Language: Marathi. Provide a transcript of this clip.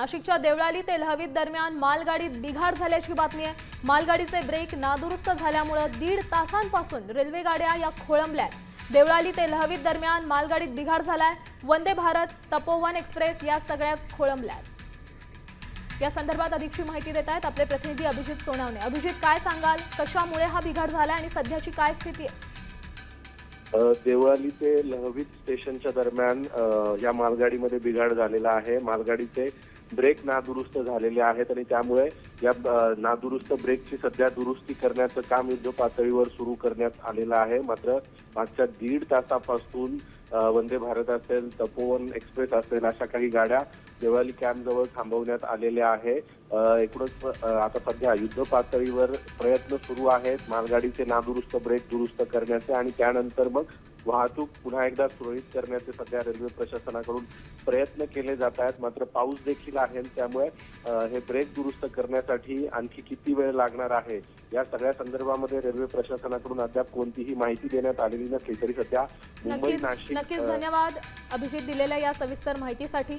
नाशिकच्या देवळाली ते लहवीत दरम्यान मालगाडीत बिघाड झाल्याची बातमी आहे. मालगाडीचे ब्रेक नादुरुस्त झाल्यामुळे दीड तासांपासून रेल्वे गाड्या या खोळंबल्या देवळाली ते लहवीत दरम्यान मालगाडीत बिघाड झालाय. वंदे भारत तपोवन एक्सप्रेस या सगळ्याच खोळंबल्या या संदर्भात अधिकची माहिती देत आहेत आपले प्रतिनिधी अभिजित सोनावणे. अभिजित काय सांगाल? कशामुळे हा बिघाड झालाय आणि सध्याची काय स्थिती आहे? देवळाली ते लहवीत स्टेशनच्या दरम्यान या मालगाडीमध्ये बिघाड झालेला आहे. मालगाडीचे ब्रेक नादुरुस्त झालेले आहेत आणि त्यामुळे या नादुरुस्त ब्रेकची सध्या दुरुस्ती करण्याचं काम युद्ध पातळीवर सुरू करण्यात आलेलं आहे. मात्र मागच्या दीड तासापासून वंदे भारत असेल तपोवन एक्सप्रेस असेल अशा काही गाड्या देवळाली कॅम्प जवळ थांबवण्यात आलेल्या आहे. एकूणच आता सध्या युद्ध पातळीवर प्रयत्न सुरू आहेत. मालगाडीचे नादुरुस्त ब्रेक दुरुस्त करण्याचे आणि त्यानंतर मग वाहतूक पुन्हा एकदा सुरळीत करण्याचे सध्या रेल्वे प्रशासनाकडून प्रयत्न केले जात आहेत. मात्र पाऊस देखील आहे त्यामुळे हे ब्रेक दुरुस्त करण्यासाठी आणखी किती वेळ लागणार आहे? या सगळ्या संदर्भामध्ये रेल्वे प्रशासनाकडून अद्याप कोणतीही माहिती देण्यात आलेली नसली तरी सध्या मुंबई नक्कीच नाशिक नक्कीच धन्यवाद अभिजित दिलेल्या या सविस्तर माहितीसाठी.